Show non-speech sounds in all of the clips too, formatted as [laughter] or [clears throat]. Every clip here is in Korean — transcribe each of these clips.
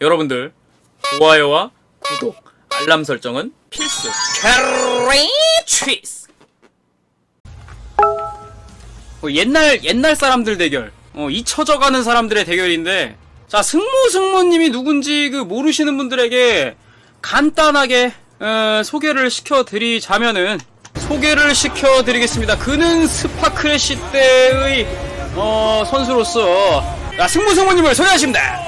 여러분들 좋아요와 구독, 알람 설정은 필수. 캐리 치스. 어, 옛날 옛날 사람들 대결. 어, 잊혀져가는 사람들의 대결인데 자 승무승무님이 누군지 그 모르시는 분들에게 간단하게 어, 소개를 시켜드리자면은 소개를 시켜드리겠습니다. 그는 스파크래시 때의 어, 선수로서 아, 자, 승무승무님을 소개하십니다.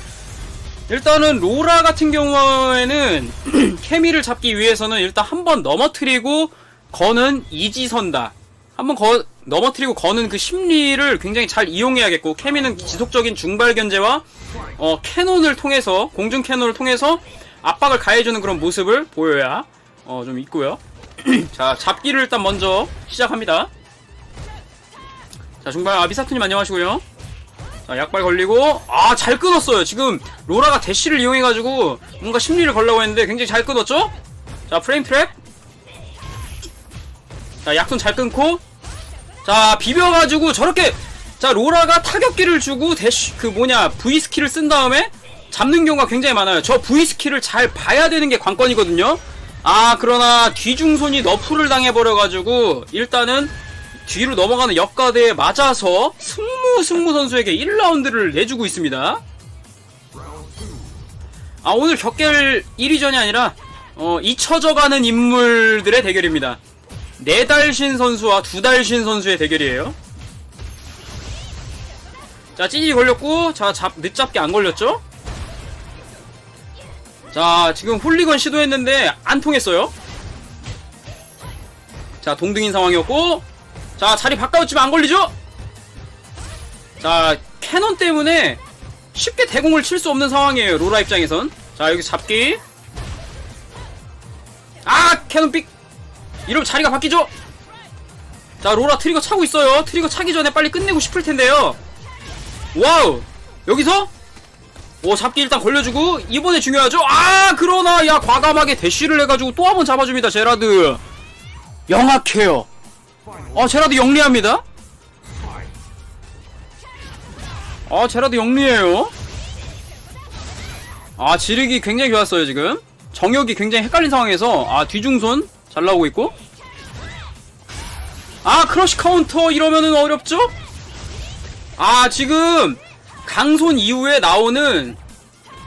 일단은 로라 같은 경우에는 [clears throat] 케미를 잡기 위해서는 일단 한 번 넘어뜨리고 거는 이지선다. 한번 거 넘어뜨리고 거는 그 심리를 굉장히 잘 이용해야겠고 케미는 지속적인 중발 견제와 어 캐논을 통해서 공중 캐논을 통해서 압박을 가해주는 그런 모습을 보여야 어 좀 있고요. [clears throat] 자 잡기를 일단 먼저 시작합니다. 자 중발 아비사트님 안녕하시고요. 자 약발 걸리고 아 잘 끊었어요. 지금 로라가 대시를 이용해가지고 뭔가 심리를 걸려고 했는데 굉장히 잘 끊었죠? 자 프레임 트랩 자 약손 잘 끊고 자 비벼가지고 저렇게 자 로라가 타격기를 주고 대쉬 그 뭐냐 V 스킬을 쓴 다음에 잡는 경우가 굉장히 많아요. 저 V 스킬을 잘 봐야 되는 게 관건이거든요. 아 그러나 뒤중손이 너프를 당해버려가지고 일단은 뒤로 넘어가는 역가대에 맞아서 승무 승무 선수에게 1라운드를 내주고 있습니다. 아 오늘 격결 1위전이 아니라 어 잊혀져가는 인물들의 대결입니다. 네달신 선수와 두달신 선수의 대결이에요. 자, 찌질이 걸렸고, 자, 잡, 늦잡기 안 걸렸죠? 자, 지금 홀리건 시도했는데, 안 통했어요. 자, 동등인 상황이었고, 자, 자리 바꿔치면 안 걸리죠? 자, 캐논 때문에 쉽게 대공을 칠 수 없는 상황이에요, 로라 입장에선. 자, 여기 잡기. 아! 캐논 삑! 이러면 자리가 바뀌죠? 자, 로라 트리거 차고 있어요. 트리거 차기 전에 빨리 끝내고 싶을 텐데요. 와우! 여기서? 오, 잡기 일단 걸려주고, 이번에 중요하죠? 아, 그러나, 야, 과감하게 대쉬를 해가지고 또 한 번 잡아줍니다, 제라드. 영악해요. 어, 제라드 영리합니다. 아, 제라드 영리해요. 아, 지르기 굉장히 좋았어요, 지금. 정혁이 굉장히 헷갈린 상황에서, 아, 뒤중손 잘 나오고 있고. 아, 크러쉬 카운터 이러면은 어렵죠? 아, 지금, 강손 이후에 나오는,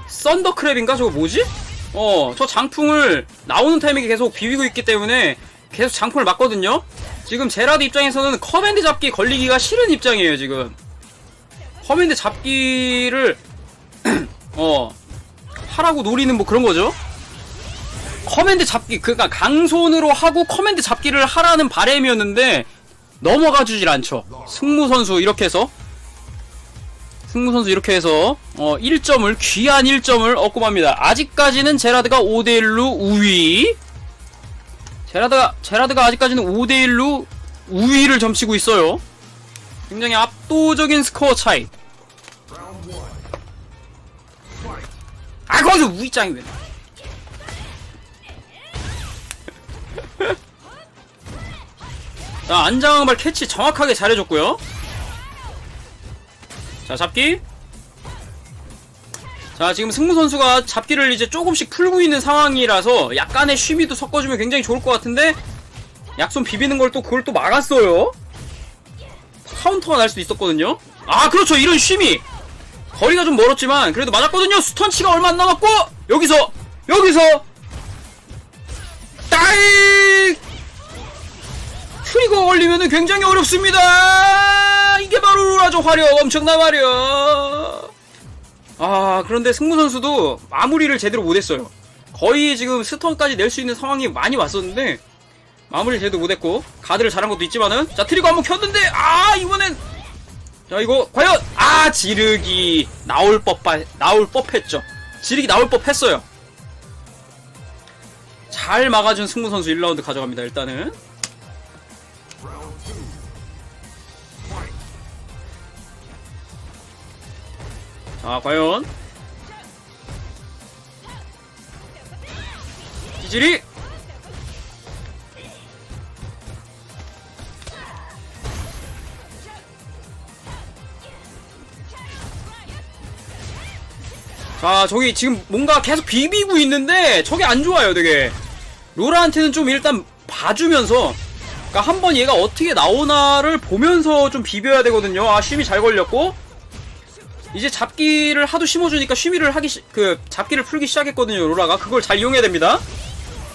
썬더크랩인가? 저거 뭐지? 어, 저 장풍을 나오는 타이밍에 계속 비비고 있기 때문에 계속 장풍을 맞거든요? 지금 제라드 입장에서는 커맨드 잡기 걸리기가 싫은 입장이에요, 지금. 커맨드 잡기를, [clears throat] 어, 하라고 노리는 뭐 그런 거죠? 커맨드 잡기 그니까 강손으로 하고 커맨드 잡기를 하라는 바램이었는데 넘어가 주질 않죠 승무 선수 이렇게 해서 승무 선수 이렇게 해서 어 1점을 귀한 1점을 얻고 맙니다 아직까지는 제라드가 5대1로 우위 제라드가 제라드가 아직까지는 5대 1로 우위를 점치고 있어요 굉장히 압도적인 스코어 차이 아 거기서 우위짱이 왜 [laughs] 자, 안장발 캐치 정확하게 잘해줬고요. 자, 잡기. 자, 지금 승무 선수가 잡기를 이제 조금씩 풀고 있는 상황이라서 약간의 쉬미도 섞어주면 굉장히 좋을 것 같은데 약손 비비는 걸 또 그걸 또 막았어요. 카운터가 날 수도 있었거든요. 아, 그렇죠. 이런 쉬미. 거리가 좀 멀었지만 그래도 맞았거든요. 스턴치가 얼마 안 남았고 여기서 여기서 따이 트리거 걸리면은 굉장히 어렵습니다. 이게 바로 로라죠 화력 엄청난 화력. 아 그런데 승무 선수도 마무리를 제대로 못했어요. 거의 지금 스턴까지 낼 수 있는 상황이 많이 왔었는데 마무리를 제대로 못했고 가드를 잘한 것도 있지만은 자 트리거 한번 켰는데 아 이번엔 자 이거 과연 아 지르기 나올 법 나올 법했죠. 지르기 나올 법했어요. 잘 막아준 승무 선수 1라운드 가져갑니다. 일단은 자 과연? 기질이 자 저기 지금 뭔가 계속 비비고 있는데 저게 안 좋아요 되게. 로라한테는 좀 일단 봐주면서 그러니까 한 번 얘가 어떻게 나오나를 보면서 좀 비벼야 되거든요. 아 쉼이 잘 걸렸고 이제 잡기를 하도 심어주니까 쉼이를 하기 시, 그 잡기를 풀기 시작했거든요 로라가. 그걸 잘 이용해야 됩니다.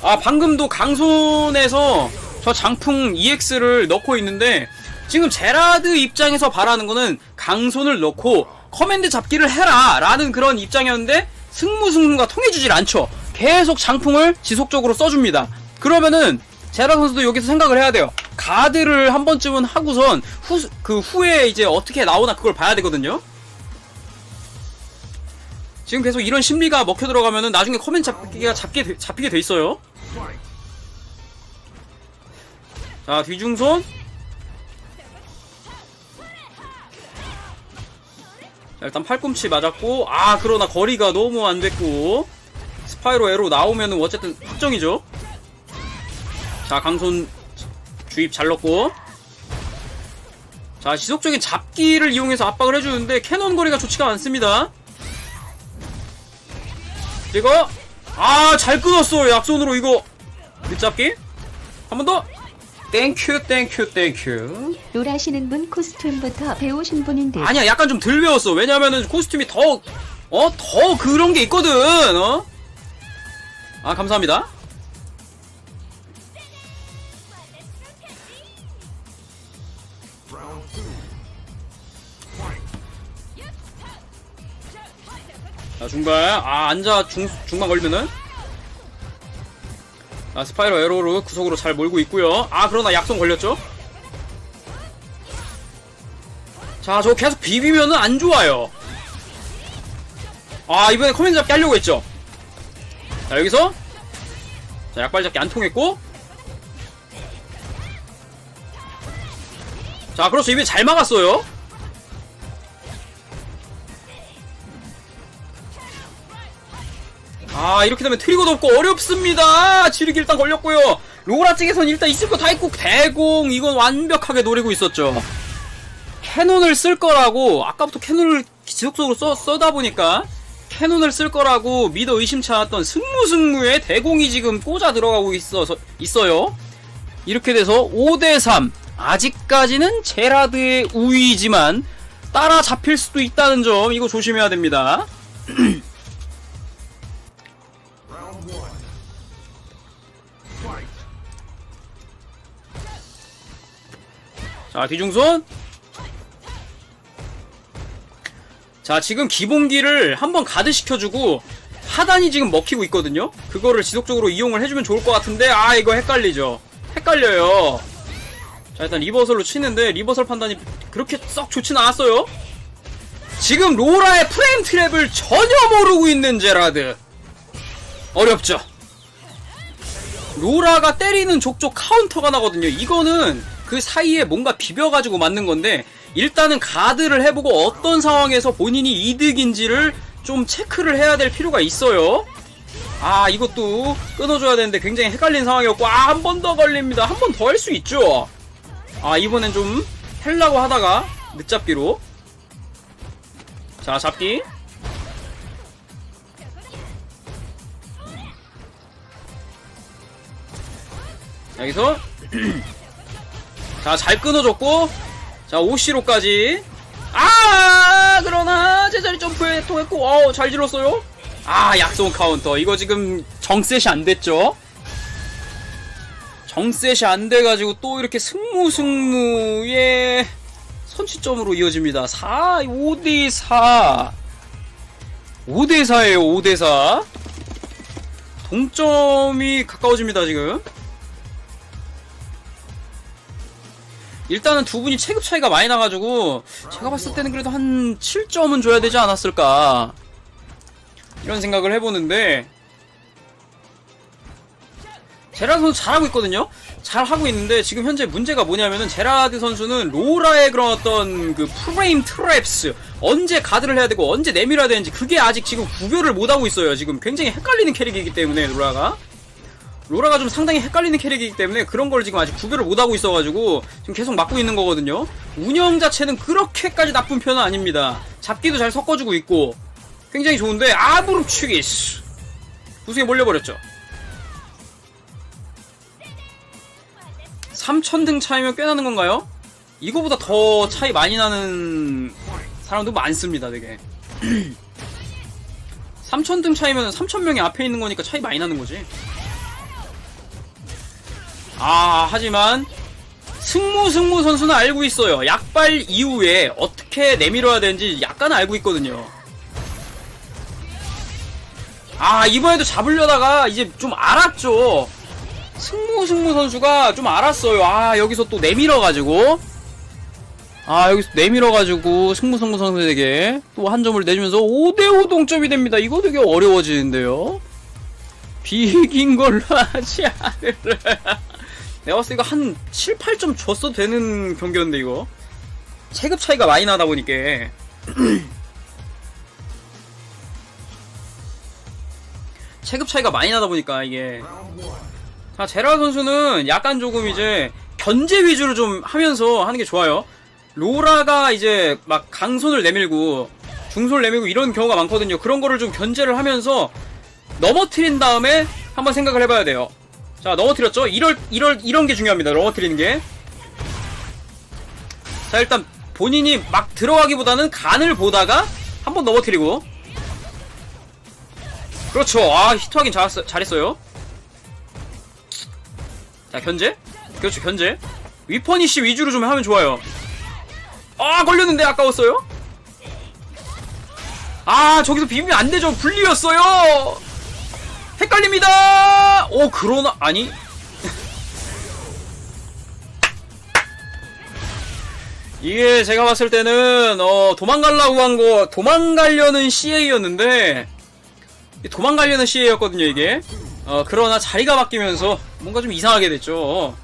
아 방금도 강손에서 저 장풍 EX를 넣고 있는데 지금 제라드 입장에서 바라는 거는 강손을 넣고 커맨드 잡기를 해라 라는 그런 입장이었는데 승무승무가 통해주질 않죠. 계속 장풍을 지속적으로 써줍니다. 그러면은 제라 선수도 여기서 생각을 해야 돼요. 가드를 한 번쯤은 하고선 후, 그 후에 이제 어떻게 나오나 그걸 봐야 되거든요 지금 계속 이런 심리가 먹혀 들어가면은 나중에 커맨드 잡기가 잡게 돼- 잡히게 돼 있어요. 자 뒤중손. 자, 일단 팔꿈치 맞았고 아 그러나 거리가 너무 안 됐고. 스파이로 에로 나오면은 어쨌든 확정이죠. 자 강손 주입 잘 넣고. 자 지속적인 잡기를 이용해서 압박을 해주는데 캐논 거리가 좋지가 않습니다 그리고 아 잘 끊었어 약손으로 이거. 늦잡기? 한 번 더. 땡큐 땡큐 땡큐 롤하시는 분 코스튬부터 배우신 분인 듯. 아니야 약간 좀 덜 배웠어. 왜냐면은 코스튬이 더 어? 더 그런 게 있거든 어? 아 감사합니다 자 중발 아 앉아 중, 중만 걸리면은 아 스파이로 에로로 구석으로 잘 몰고 있고요 아 그러나 약속 걸렸죠 자, 저거 계속 비비면은 안 좋아요. 아, 이번에 커맨드 잡기 하려고 했죠. 자, 여기서. 자, 약발 잡기 안 통했고. 자, 그렇죠. 이번에 잘 막았어요. 아, 이렇게 되면 트리거도 없고 어렵습니다. 지르기 일단 걸렸고요. 로라 쪽에선 일단 있을 거 다 있고, 대공, 이건 완벽하게 노리고 있었죠. 캐논을 쓸 거라고 아까부터 캐논을 지속적으로 써, 써다 보니까 캐논을 쓸 거라고 믿어 의심치 않았던 승무승무의 대공이 지금 꽂아 들어가고 있어서 있어요. 이렇게 돼서 5대3 아직까지는 제라드의 우위지만 따라 잡힐 수도 있다는 점 이거 조심해야 됩니다. [clears throat] 자 뒤중손. 자 지금 기본기를 한번 가드 시켜주고 하단이 지금 먹히고 있거든요? 그거를 지속적으로 이용을 해주면 좋을 것 같은데 아 이거 헷갈리죠. 헷갈려요. 자 일단 리버설로 치는데 리버설 판단이 그렇게 썩 좋진 않았어요. 지금 로라의 프레임 트랩을 전혀 모르고 있는 제라드. 어렵죠? 로라가 때리는 족족 카운터가 나거든요. 이거는 그 사이에 뭔가 비벼가지고 맞는 건데 일단은 가드를 해보고 어떤 상황에서 본인이 이득인지를 좀 체크를 해야 될 필요가 있어요. 아 이것도 끊어줘야 되는데 굉장히 헷갈린 상황이었고 아 한 번 더 걸립니다. 한 번 더 할 수 있죠. 아 이번엔 좀 헬라고 하다가 늦잡기로 자 잡기 여기서 [clears throat] 자 잘 끊어줬고 자, 오시로까지. 아, 그러나 제자리 점프에 통했고, 어우, 잘 질렀어요. 아, 약속 카운터. 이거 지금 정셋이 안 됐죠? 정셋이 안 돼가지고 또 이렇게 승무승무의 선취점으로 이어집니다. 4, 5대4. 5대4에요, 5대4. 동점이 가까워집니다, 지금. 일단은 두 분이 체급 차이가 많이 나가지고 제가 봤을 때는 그래도 한 7점은 줘야 되지 않았을까 이런 생각을 해보는데 제라드 선수 잘하고 있거든요. 잘하고 있는데 지금 현재 문제가 뭐냐면은 제라드 선수는 로라의 그런 어떤 그 프레임 트랩스 언제 가드를 해야 되고 언제 내밀어야 되는지 그게 아직 지금 구별을 못 하고 있어요. 지금 굉장히 헷갈리는 캐릭이기 때문에 로라가 로라가 좀 상당히 헷갈리는 캐릭이기 때문에 그런 걸 지금 아직 구별을 못 하고 있어가지고 지금 계속 막고 있는 거거든요. 운영 자체는 그렇게까지 나쁜 편은 아닙니다. 잡기도 잘 섞어주고 있고 굉장히 좋은데 아무름 축이 씨. 우승에 몰려버렸죠. 3천등 차이면 꽤 나는 건가요? 이거보다 더 차이 많이 나는 사람도 많습니다, 되게. [clears throat] 3천등 차이면 3천명이 앞에 있는 거니까 차이 많이 나는 거지. 아, 하지만 승무 승무 선수는 알고 있어요. 약발 이후에 어떻게 내밀어야 되는지 약간 알고 있거든요. 아, 이번에도 잡으려다가 이제 좀 알았죠. 승무 승무 선수가 좀 알았어요. 아, 여기서 또 내밀어 가지고. 아, 여기서 내밀어 가지고 승무 승무 선수에게 또 한 점을 내주면서 5대5 동점이 됩니다. 이거 되게 어려워지는데요. 비긴 걸로 [laughs] 하지 않을래. 내가 봤을 때 이거 한 7, 8점 줬어도 되는 경기였는데, 이거. 체급 차이가 많이 나다 보니까. [clears throat] 체급 차이가 많이 나다 보니까, 이게. 자, 제라 선수는 약간 조금 이제 견제 위주로 좀 하면서 하는 게 좋아요. 로라가 이제 막 강손을 내밀고 중손을 내밀고 이런 경우가 많거든요. 그런 거를 좀 견제를 하면서 넘어뜨린 다음에 한번 생각을 해봐야 돼요. 자, 넘어뜨렸죠? 이럴, 이럴, 이런 게 중요합니다. 넘어뜨리는 게. 자, 일단 본인이 막 들어가기보다는 간을 보다가 한 번 넘어뜨리고. 그렇죠. 아, 히트하긴 잘했어, 잘했어요. 자, 견제? 그렇죠, 견제. 위퍼니시 위주로 좀 하면 좋아요. 아, 걸렸는데 아까웠어요? 아, 저기서 비비면 안 되죠. 분리였어요! 헷갈립니다! 오, 그러나, 아니. [laughs] 이게 제가 봤을 때는, 어, 도망가려고 한 거, 도망가려는 CA였는데, 도망가려는 CA였거든요, 이게. 어, 그러나 자리가 바뀌면서 뭔가 좀 이상하게 됐죠.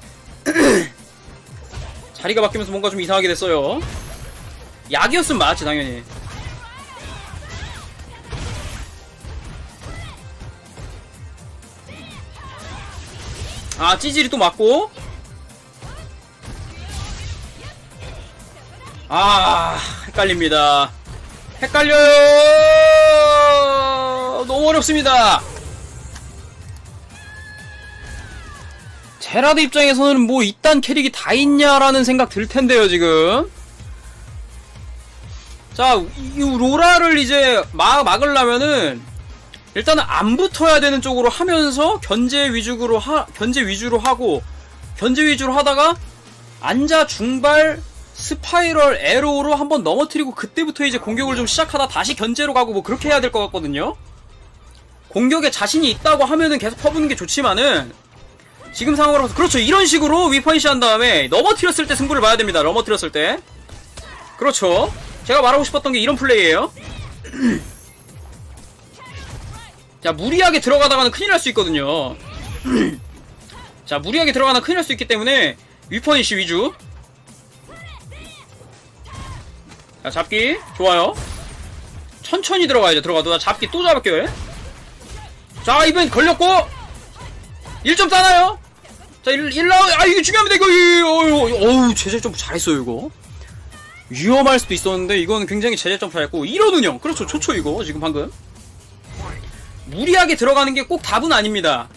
[clears throat] 자리가 바뀌면서 뭔가 좀 이상하게 됐어요. 약이었으면 맞았지, 당연히. 아, 찌질이 또 맞고. 아, 헷갈립니다. 헷갈려요! 너무 어렵습니다. 제라드 입장에서는 뭐 이딴 캐릭이 다 있냐라는 생각 들 텐데요, 지금. 자, 이 로라를 이제 막, 막으려면은 일단은 안 붙어야 되는 쪽으로 하면서 견제 위주로 하, 견제 위주로 하고 견제 위주로 하다가 앉아 중발 스파이럴 에로우로 한번 넘어뜨리고 그때부터 이제 공격을 좀 시작하다 다시 견제로 가고 뭐 그렇게 해야 될 것 같거든요. 공격에 자신이 있다고 하면은 계속 퍼부는 게 좋지만은 지금 상황으로서 그렇죠. 이런 식으로 위퍼니시 한 다음에 넘어뜨렸을 때 승부를 봐야 됩니다. 넘어뜨렸을 때. 그렇죠. 제가 말하고 싶었던 게 이런 플레이예요 자 무리하게 들어가다가는 큰일 날 수 있거든요. [clears throat] 자 무리하게 들어가다 큰일 날 수 있기 때문에 위퍼니시 위주. 자 잡기. 좋아요. 천천히 들어가야죠 들어가도. 나 잡기 또 잡을게요 자 이번 걸렸고. 1점 따나요? 자 1, 1라운드 아 이게 중요합니다 이거. 어우 어우 제재 점프 잘했어요 이거. 위험할 수도 있었는데 이건 굉장히 제재 점프 잘했고 이런 운영 그렇죠 좋죠 이거 지금 방금 무리하게 들어가는 게 꼭 답은 아닙니다.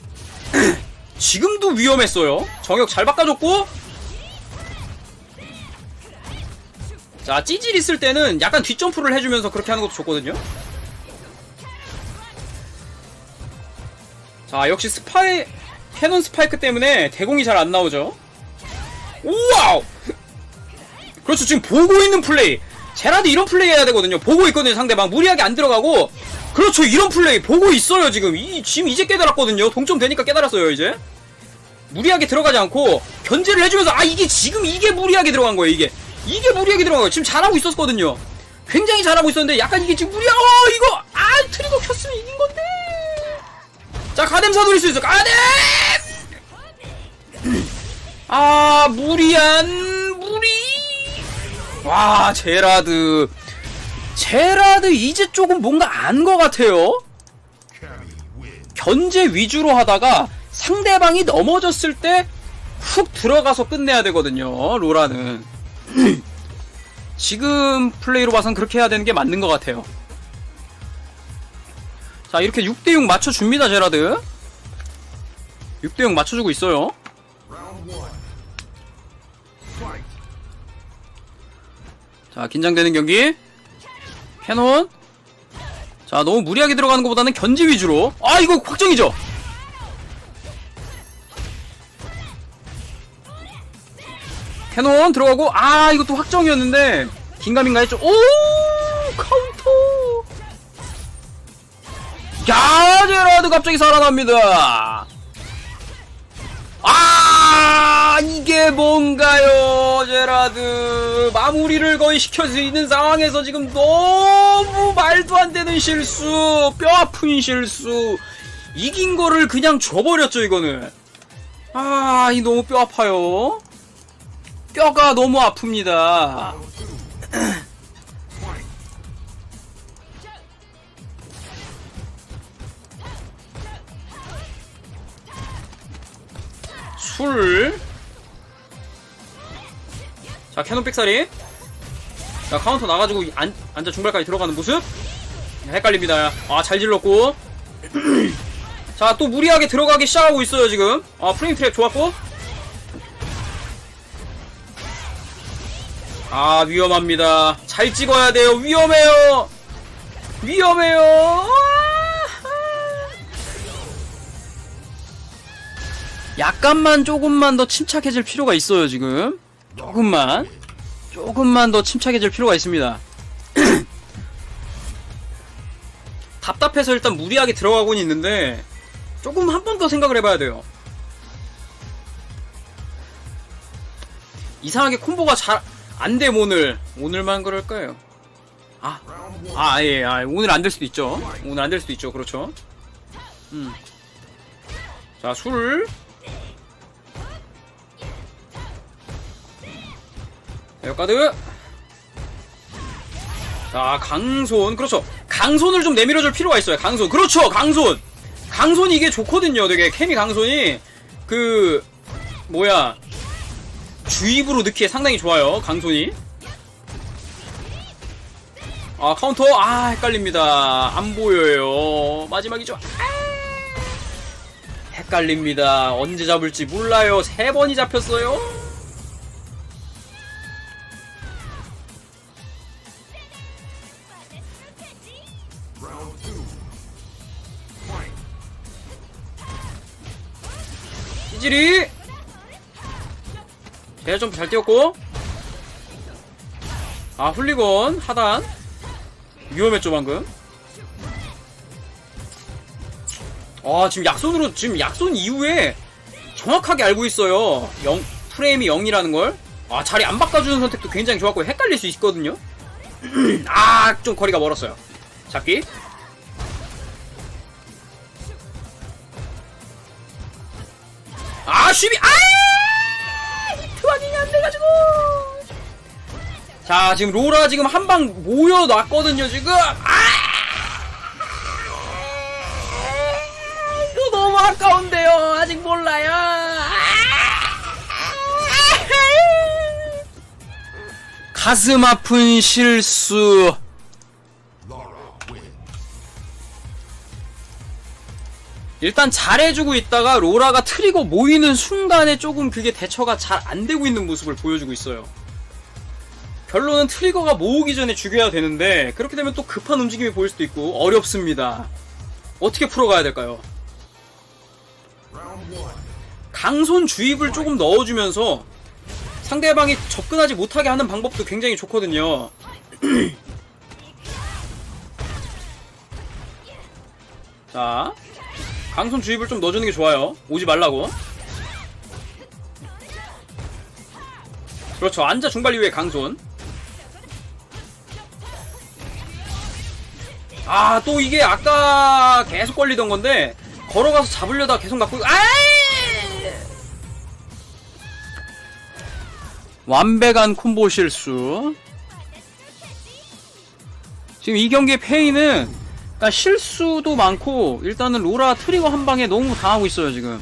[clears throat] 지금도 위험했어요. 정역 잘 바꿔줬고. 자, 찌질 있을 때는 약간 뒷점프를 해주면서 그렇게 하는 것도 좋거든요. 자, 역시 스파이, 캐논 스파이크 때문에 대공이 잘 안 나오죠. 우와우! [laughs] 그렇죠. 지금 보고 있는 플레이. 제라드 이런 플레이 해야 되거든요. 보고 있거든요, 상대방. 무리하게 안 들어가고. 그렇죠. 이런 플레이 보고 있어요, 지금. 이, 지금 이제 깨달았거든요. 동점 되니까 깨달았어요, 이제. 무리하게 들어가지 않고, 견제를 해주면서, 아, 이게 지금 이게 무리하게 들어간 거예요, 이게. 이게 무리하게 들어간 거예요. 지금 잘하고 있었거든요. 굉장히 잘하고 있었는데, 약간 이게 지금 무리하, 어, 이거, 아, 트리거 켰으면 이긴 건데. 자, 가뎀 사돌릴 수 있어. 가뎀! 아 무리한 무리 와 제라드 제라드 이제 조금 뭔가 안 것 같아요. 견제 위주로 하다가 상대방이 넘어졌을 때 훅 들어가서 끝내야 되거든요 로라는. [clears throat] 지금 플레이로 봐선 그렇게 해야 되는 게 맞는 것 같아요. 자 이렇게 6대6 맞춰줍니다 제라드. 6대6 맞춰주고 있어요. 자 긴장되는 경기 캐논. 자 너무 무리하게 들어가는 것보다는 견지 위주로. 아 이거 확정이죠? 캐논 들어가고 아 이것도 확정이었는데 긴가민가 했죠 오 카운터! 야 제라드 갑자기 살아납니다 이게 뭔가요 제라드? 마무리를 거의 있는 상황에서 지금 너무 말도 안 되는 실수 뼈 아픈 실수. 이긴 거를 그냥 줘버렸죠 이거는. 아 이 너무 뼈 아파요. 뼈가 너무 아픕니다. [clears throat] 술. 자, 캐논 삑사리. 자, 카운터 나가지고 안, 앉아 중발까지 들어가는 모습. 헷갈립니다. 아, 잘 질렀고. [clears throat] 자, 또 무리하게 들어가기 시작하고 있어요, 지금. 아, 프레임 트랩 좋았고. 아, 위험합니다. 잘 찍어야 돼요. 위험해요. 위험해요. 아, 약간만 조금만 더 침착해질 필요가 있어요 지금 조금만 조금만 더 침착해질 필요가 있습니다 [clears throat] 답답해서 일단 무리하게 들어가고는 있는데 조금 한 번 더 생각을 해봐야 돼요 이상하게 콤보가 잘안됨 오늘 오늘만 그럴까요 아, 아, 예, 아, 오늘 안 될 수도 있죠. 오늘 안 될 수도 있죠. 그렇죠. 음. 자, 술. 에어가드. 자 강손. 그렇죠. 강손을 좀 내밀어줄 필요가 있어요. 강손. 그렇죠. 강손. 강손이 이게 좋거든요. 되게 케미 강손이. 그 뭐야. 주입으로 넣기에 상당히 좋아요. 강손이. 아 카운터. 아 헷갈립니다. 안 보여요. 마지막이죠. 아, 헷갈립니다. 언제 잡을지 몰라요. 세 번이 잡혔어요 찌질이. 대점잘 뛰었고. 아 훌리건 하단. 위험했죠 방금. 아 지금 약손으로 지금 약손 이후에 정확하게 알고 있어요. 0 프레임이 0이라는 걸아 자리 안 바꿔주는 선택도 굉장히 좋았고 헷갈릴 수 있거든요. [clears throat] 아 좀 거리가 멀었어요. 잡기 아 슈비 아 히트 아니안 돼가지고! 자 지금 로라 지금 한 방 모여놨거든요 지금. 아 이거 너무 아까운데요. 아직 몰라요. 아! 가슴 아픈 실수 일단 잘해주고 있다가 로라가 트리거 모이는 순간에 조금 그게 대처가 잘 안 되고 있는 모습을 보여주고 있어요. 결론은 트리거가 모으기 전에 죽여야 되는데 그렇게 되면 또 급한 움직임이 보일 수도 있고 어렵습니다. 어떻게 풀어가야 될까요? 강손 주입을 조금 넣어주면서 상대방이 접근하지 못하게 하는 방법도 굉장히 좋거든요. [clears throat] 자, 강손 주입을 좀 넣어주는 게 좋아요. 오지 말라고. 그렇죠. 앉아 중발 이후에 강손. 아, 또 이게 아까 계속 걸리던 건데, 걸어가서 잡으려다 계속 맞고, 아! 완벽한 콤보 실수. 지금 이 경기의 페이는 그러니까 실수도 많고 일단은 로라 트리거 한 방에 너무 당하고 있어요 지금.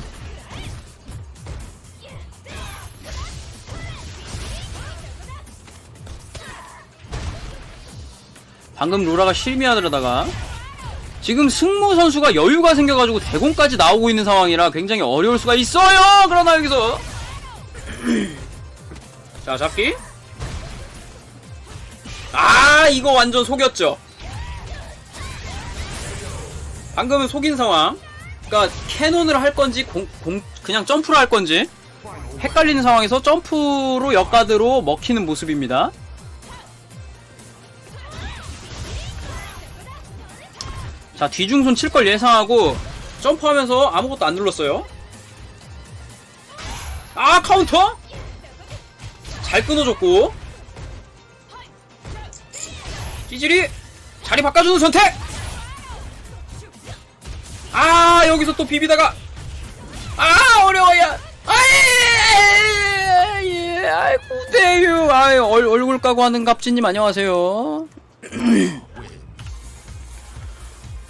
방금 로라가 실미하더라다가 지금 승무 선수가 여유가 생겨가지고 대공까지 나오고 있는 상황이라 굉장히 어려울 수가 있어요. 그러나 여기서 [clears throat] 자 잡기. 아 이거 완전 속였죠. 방금은 속인 상황. 그러니까 캐논을 할 건지 공, 공 그냥 점프를 할 건지 헷갈리는 상황에서 점프로 역가드로 먹히는 모습입니다. 자 뒤중손 칠 걸 예상하고 점프하면서 아무것도 안 눌렀어요. 아 카운터? 잘 끊어줬고 찌질이 자리 바꿔주는 선택! 아 여기서 또 비비다가. 아 어려워요. 아예 예, 아이고 대유. 아 얼굴 까고 하는 갑진님 안녕하세요. [clears throat]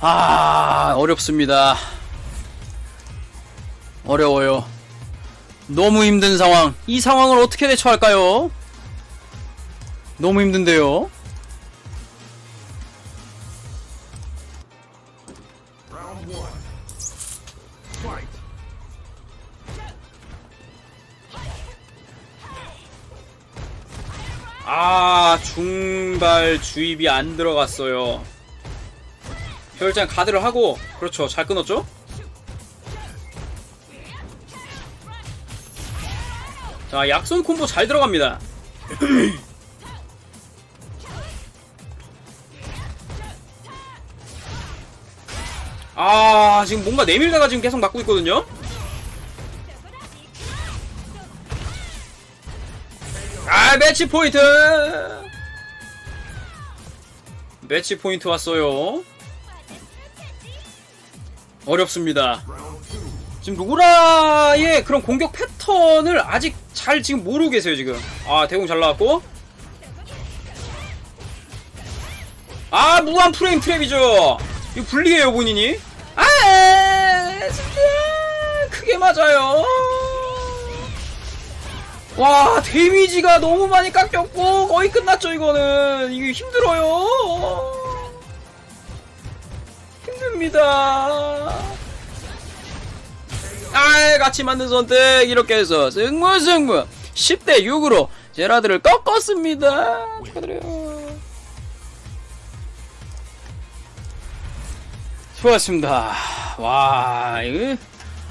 아 어렵습니다. 어려워요. 너무 힘든 상황. 이 상황을 어떻게 대처할까요? 너무 힘든데요 아 중발 주입이 안 들어갔어요. 별장 가드를 하고 그렇죠. 잘 끊었죠? 자 약손 콤보 잘 들어갑니다. [clears throat] 아 지금 뭔가 내밀다가 지금 계속 맞고 있거든요 매치 포인트. 매치 포인트 왔어요. 어렵습니다. 지금 로라의 그런 공격 패턴을 아직 잘 지금 모르고 계세요 지금. 아 대공 잘 나왔고. 아 무한 프레임 트랩이죠. 이거 불리해요 본인이. 아 진짜 크게 맞아요 와 데미지가 너무 많이 깎였고 거의 끝났죠 이거는. 이게 힘들어요. 힘듭니다. 아 같이 맞는 선택 이렇게 해서 승무 승무 10대 6으로 제라드를 꺾었습니다. 축하드려요. 수고하셨습니다. 와 이거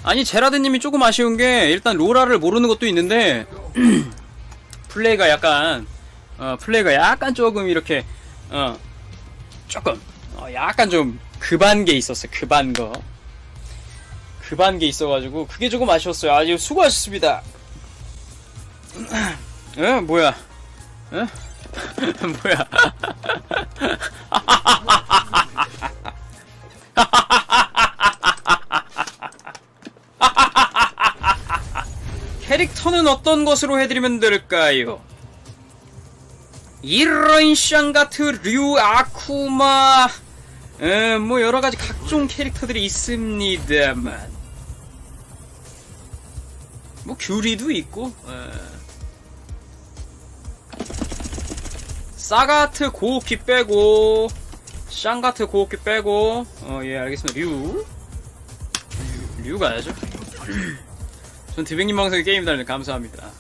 아니 제라드님이 조금 아쉬운 게 일단 로라를 모르는 것도 있는데 [clears throat] 플레이가 약간 어 플레이가 약간 조금 이렇게 어 조금 어 약간 좀 급한 게 있었어요. 급한 거. 급한 게 있어가지고 그게 조금 아쉬웠어요. 아주 수고하셨습니다. [clears throat] 에 뭐야? 에 [laughs] 뭐야 [laughs] 캐릭터는 어떤 것으로 해드리면 될까요? 이런 샹가트 류 아쿠마 에, 뭐 여러가지 각종 캐릭터들이 있습니다만 뭐 귤이도 있고 에. 사가트 고오키 빼고 샹가트 고오키 빼고 어 예 알겠습니다 류류 가야죠 전 드백님 방송에 게임 달려 감사합니다.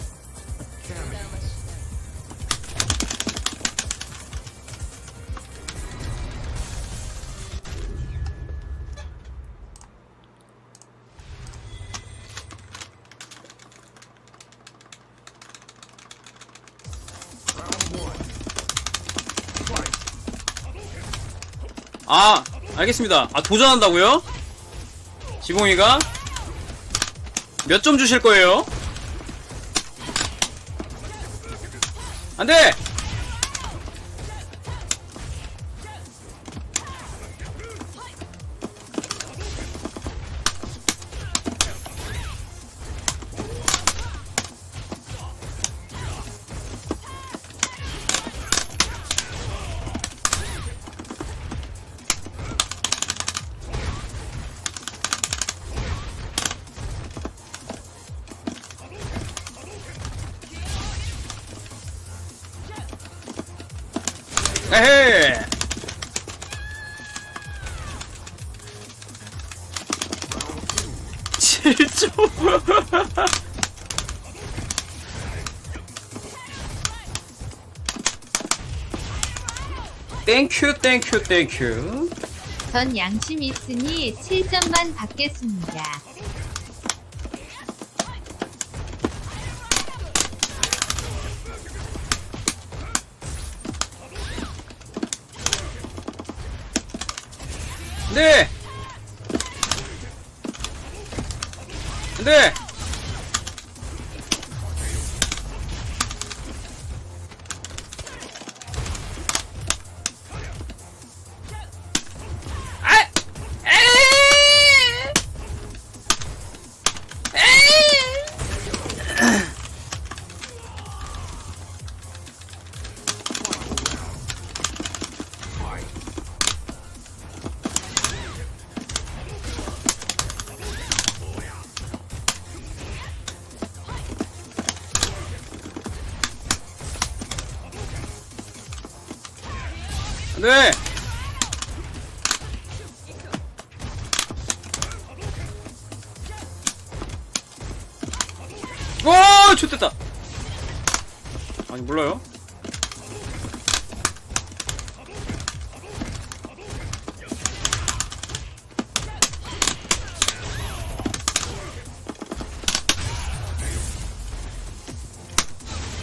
아, 알겠습니다. 아, 도전한다고요? 지봉이가? 몇 점 주실 거예요? 안 돼! 에헤. 칠점 땡큐 땡큐 땡큐 전 양심 있으니 7점만 받겠습니다.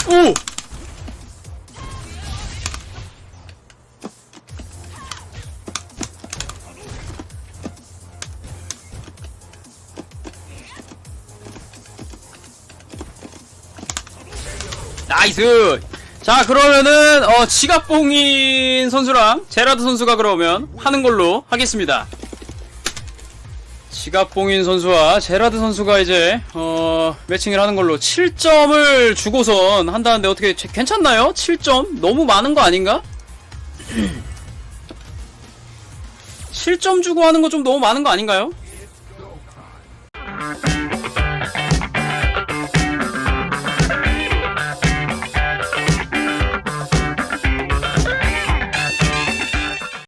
오! 나이스! 자, 그러면은, 어, 지갑봉인 선수랑 제라드 선수가 그러면 하는 걸로 하겠습니다. 지갑봉인 선수와 제라드 선수가 이제, 어, 매칭을 하는 걸로 7점을 주고선 한다는데 어떻게 제- 괜찮나요? 7점? 너무 많은 거 아닌가? 7점 주고 하는 거 좀 너무 많은 거 아닌가요?